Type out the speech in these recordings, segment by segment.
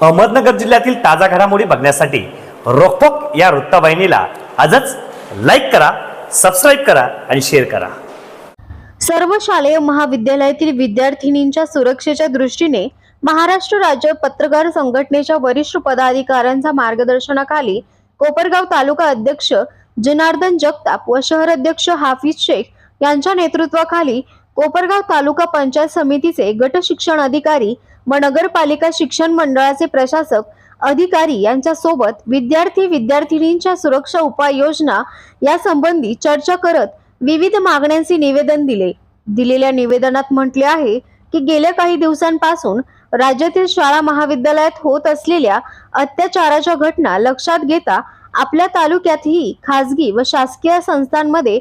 अहमदनगर जिल्ह्यातील ताजा घडामोडी बघण्यासाठी रोखोक या वृत्तवाहिनीला आजच लाईक करा सबस्क्राईब करा आणि शेअर करा. सर्व शालेय महाविद्यालयातील विद्यार्थिनींच्या सुरक्षेच्या दृष्टीने महाराष्ट्र राज्य पत्रकार संघटनेच्या वरिष्ठ पदाधिकाऱ्यांच्या मार्गदर्शनाखाली कोपरगाव तालुका अध्यक्ष जनार्दन जगताप व शहर अध्यक्ष हाफिज शेख यांच्या नेतृत्वाखाली कोपरगाव तालुका पंचायत समितीचे गट शिक्षण अधिकारी व नगरपालिका शिक्षण मंडळाचे प्रशासक अधिकारी यांच्या सोबत विद्यार्थी विद्यार्थिनींच्या सुरक्षा उपाययोजना या संबंधी चर्चा करत विविध मागण्यांचे निवेदन दिले. दिलेल्या निवेदनात म्हटले आहे की गेल्या काही दिवसांपासून राज्यातील शाळा महाविद्यालयात होत असलेल्या अत्याचाराच्या घटना लक्षात घेता आपल्या तालुक्यातही खासगी व शासकीय संस्थांमध्ये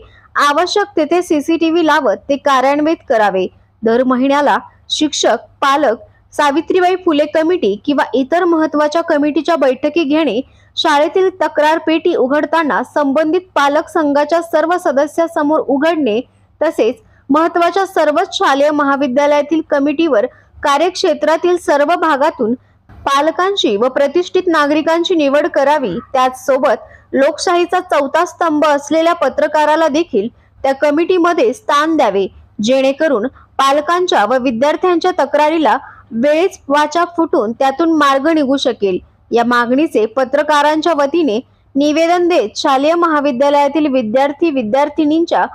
आवश्यक तेथे सीसीटीव्ही लावत ते कार्यान्वित करावे. दर महिन्याला शिक्षक पालक सावित्रीबाई फुले कमिटी किंवा इतर महत्त्वाच्या कमिटीच्या बैठकी घेणे शाळेतील तक्रार पेटी उघडताना संबंधित पालक संघाच्या सर्व सदस्यासमोर उघडणे तसेच महत्त्वाच्या सर्वच शालेय महाविद्यालयातील कमिटीवर कार्यक्षेत्रातील सर्व भागातून पालकांची व प्रतिष्ठित नागरिकांची निवड करावी त्याचसोबत लोकशाहीचा चौथा स्तंभ असलेल्या पत्रकाराला देखील त्या कमिटीमध्ये स्थान द्यावे जेणेकरून पालकांच्या व विद्यार्थ्यांच्या तक्रारीला वेळीच वाचा फुटून त्यातून मार्ग निघू शकेल. या मागणीचे पत्रकारांच्या वतीने निवेदन देत शालेय महाविद्यालयातील विद्यार्थी विद्यार्थिनींच्या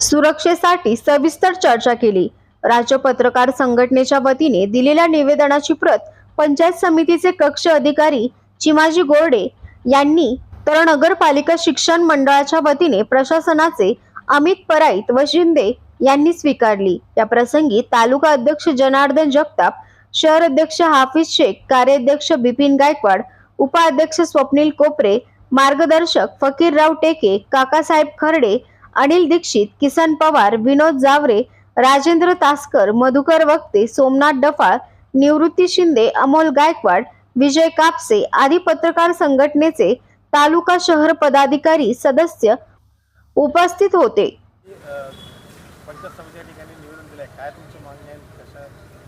सुरक्षेसाठी सविस्तर चर्चा केली. राज्य पत्रकार संघटनेच्या वतीने दिलेल्या निवेदनाची प्रत पंचायत समितीचे कक्ष अधिकारी चिमाजी गोरडे यांनी तर नगरपालिका शिक्षण मंडळाच्या वतीने प्रशासनाचे अमित पराईत व शिंदे यांनी स्वीकारली. या प्रसंगी तालुका अध्यक्ष जनार्दन जगताप शहर अध्यक्ष हाफिज शेख कार्याध्यक्ष बिपिन गायकवाड उपाध्यक्ष स्वप्नील कोपरे मार्गदर्शक फकीरराव टेके काकासाहेब खर्डे अनिल दीक्षित किसन पवार विनोद जावरे राजेंद्र तासकर मधुकर वक्ते सोमनाथ डफाळ निवृत्ती शिंदे अमोल गायकवाड विजय कापसे आदी पत्रकार संघटनेचे तालुका शहर पदाधिकारी सदस्य उपस्थित होते. पंचायत समिती या ठिकाणी निवेदन दिलं आहे काय तुमची मागणी आहे? कशा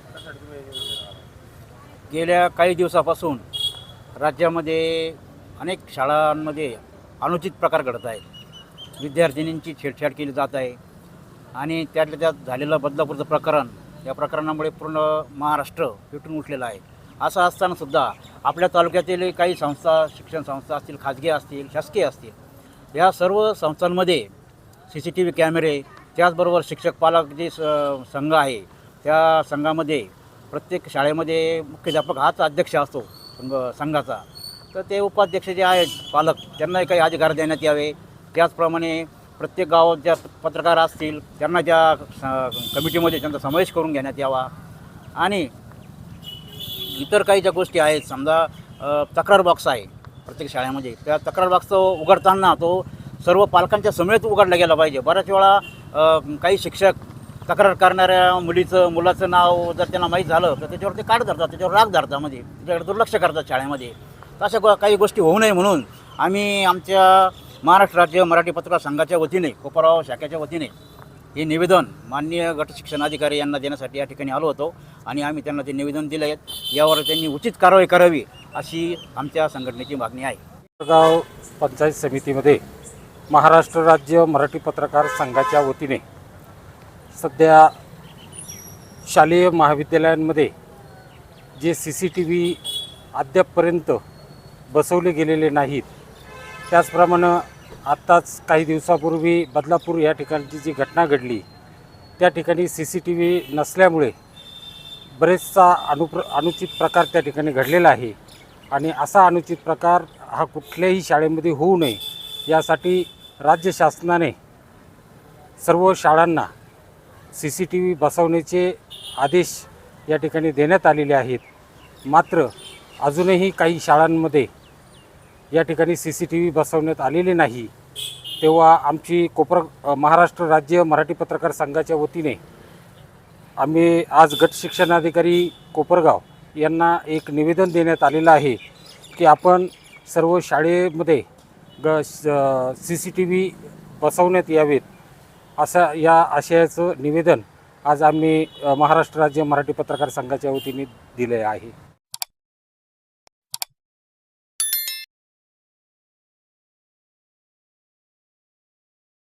कशासाठी तुम्ही देणार गेल्या काही दिवसापासून राज्यामध्ये अनेक शाळांमध्ये अनुचित प्रकार घडत आहेत. विद्यार्थिनींची छेडछाड केली जात आहे. आणि त्यातल्या त्यात झालेलं बदलापूरचं प्रकरण या प्रकरणामुळे पूर्ण महाराष्ट्र पेटून उठलेलं आहे. असं असतानासुद्धा आपल्या तालुक्यातील काही संस्था शिक्षण संस्था असतील खाजगी असतील शासकीय असतील या सर्व संस्थांमध्ये सी सी टी व्ही कॅमेरे त्याचबरोबर शिक्षक पालक जे स संघ आहे त्या संघामध्ये प्रत्येक शाळेमध्ये मुख्याध्यापक हाच अध्यक्ष असतो संघ संघाचा. तर ते उपाध्यक्ष जे आहेत पालक त्यांनाही काही अधिकार देण्यात यावे. त्याचप्रमाणे प्रत्येक गावात ज्या पत्रकार असतील त्यांना त्या स- कमिटीमध्ये त्यांचा समावेश करून घेण्यात यावा. आणि इतर काही ज्या गोष्टी आहेत समजा तक्रार बॉक्स आहे प्रत्येक शाळेमध्ये. त्या तक्रार बॉक्स उघडताना तो सर्व पालकांच्या समेत उघडला गेला पाहिजे. बऱ्याच वेळा काही शिक्षक तक्रार करणाऱ्या मुलीचं मुलाचं नाव जर त्यांना माहीत झालं तर त्याच्यावर ते काढ धरतात त्याच्यावर राग धरतात म्हणजे त्याच्याकडे दुर्लक्ष करतात शाळेमध्ये. तर अशा गो- काही गोष्टी होऊ नये म्हणून आम्ही आमच्या महाराष्ट्र राज्य मराठी पत्रकार संघाच्या वतीने कोपराव शाखेच्या वतीने हे निवेदन माननीय गट शिक्षणाधिकारी यांना देण्यासाठी या ठिकाणी आलो होतो आणि आम्ही त्यांना ते निवेदन दिले आहे यावर त्यांनी उचित कारवाई करावी अशी आमच्या संघटनेची मागणी आहे. गाव पंचायत समितीमध्ये महाराष्ट्र राज्य मराठी पत्रकार संघाच्या वतीने सध्या शालेय महाविद्यालयांमध्ये जे सी सी टी व्ही अद्यापपर्यंत बसवले गेलेले नाहीत त्याचप्रमाणे आत्ताच काही दिवसापूर्वी बदलापूर या ठिकाणची जी घटना घडली त्या ठिकाणी सी सी टी व्ही नसल्यामुळे बरेचसा अनुप्र अनुचित प्रकार त्या ठिकाणी घडलेला आहे. आणि असा अनुचित प्रकार हा कुठल्याही शाळेमध्ये होऊ नये यासाठी राज्य शासनाने सर्व शाळांना सी सी टी व्ही बसवण्याचे आदेश या ठिकाणी देण्यात आलेले आहेत. मात्र अजूनही काही शाळांमध्ये या ठिकाणी सी सी टी व्ही बसवण्यात आलेले नाही. तेव्हा आमची कोपर महाराष्ट्र राज्य मराठी पत्रकार संघाच्या वतीने आम्ही आज गट शिक्षणाधिकारी कोपरगाव यांना एक निवेदन देण्यात आलेलं आहे की आपण सर्व शाळेमध्ये ग सी सी टी व्ही बसवण्यात यावेत असा या आशयाचं निवेदन आज आम्ही महाराष्ट्र राज्य मराठी पत्रकार संघाच्या वतीने दिले आहे.